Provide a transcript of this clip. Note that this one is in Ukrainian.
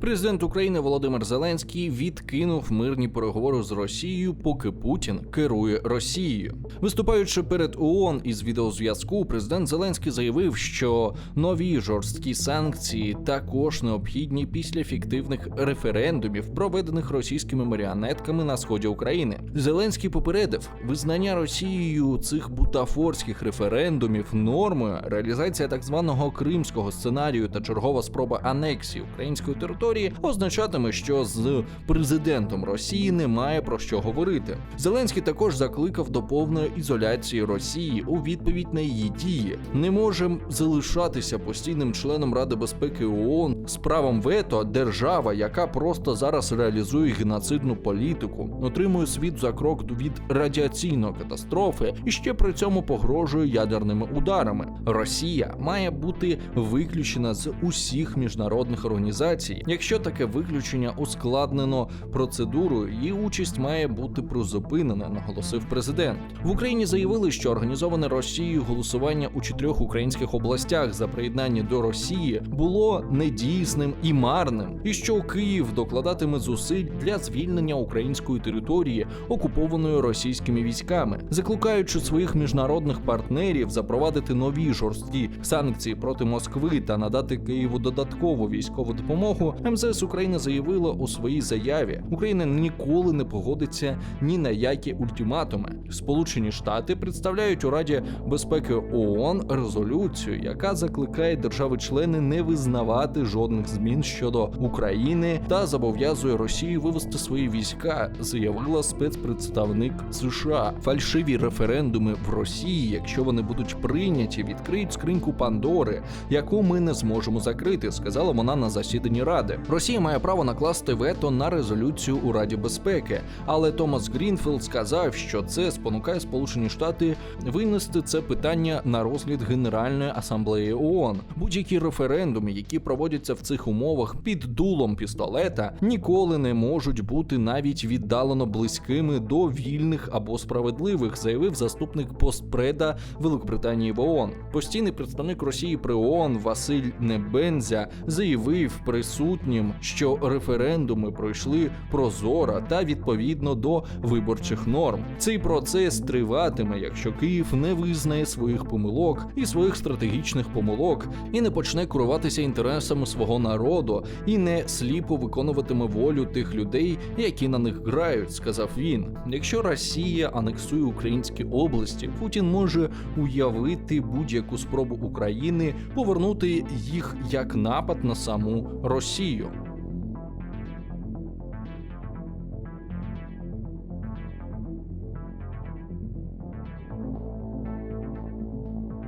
Президент України Володимир Зеленський відкинув мирні переговори з Росією, поки Путін керує Росією. Виступаючи перед ООН із відеозв'язку, президент Зеленський заявив, що нові жорсткі санкції також необхідні після фіктивних референдумів, проведених російськими маріонетками на сході України. Зеленський попередив визнання Росією цих бутафорських референдумів нормою, реалізація так званого кримського сценарію та чергова спроба анексії української території означатиме, що з президентом Росії немає про що говорити. Зеленський також закликав до повної ізоляції Росії у відповідь на її дії. Не можемо залишатися постійним членом Ради безпеки ООН з правом вето держава, яка просто зараз реалізує геноцидну політику, отримує світ за крок від радіаційної катастрофи і ще при цьому погрожує ядерними ударами. Росія має бути виключена з усіх міжнародних організацій. Якщо таке виключення ускладнено процедурою, її участь має бути призупинена, наголосив президент. В Україні заявили, що організоване Росією голосування у чотирьох українських областях за приєднання до Росії було недійсним і марним, і що Київ докладатиме зусиль для звільнення української території, окупованої російськими військами, закликаючи своїх міжнародних партнерів запровадити нові жорсткі санкції проти Москви та надати Києву додаткову військову допомогу. МЗС України заявила у своїй заяві: Україна ніколи не погодиться ні на які ультиматуми. Сполучені Штати представляють у Раді безпеки ООН резолюцію, яка закликає держави-члени не визнавати жодних змін щодо України та зобов'язує Росію вивести свої війська, заявила спецпредставник США. Фальшиві референдуми в Росії, якщо вони будуть прийняті, відкриють скриньку Пандори, яку ми не зможемо закрити, сказала вона на засіданні ради. Росія має право накласти вето на резолюцію у Раді безпеки, але Томас Грінфілд сказав, що це спонукає Сполучені Штати винести це питання на розгляд Генеральної асамблеї ООН. Будь-які референдуми, які проводяться в цих умовах під дулом пістолета, ніколи не можуть бути навіть віддалено близькими до вільних або справедливих, заявив заступник постпреда Великобританії в ООН. Постійний представник Росії при ООН Василь Небензя заявив присутнім, що референдуми пройшли прозоро та відповідно до виборчих норм. Цей процес триватиме, якщо Київ не визнає своїх помилок і своїх стратегічних помилок, і не почне керуватися інтересами свого народу, і не сліпо виконуватиме волю тих людей, які на них грають, сказав він. Якщо Росія анексує українські області, Путін може уявити будь-яку спробу України повернути їх як напад на саму Росію. sencillo.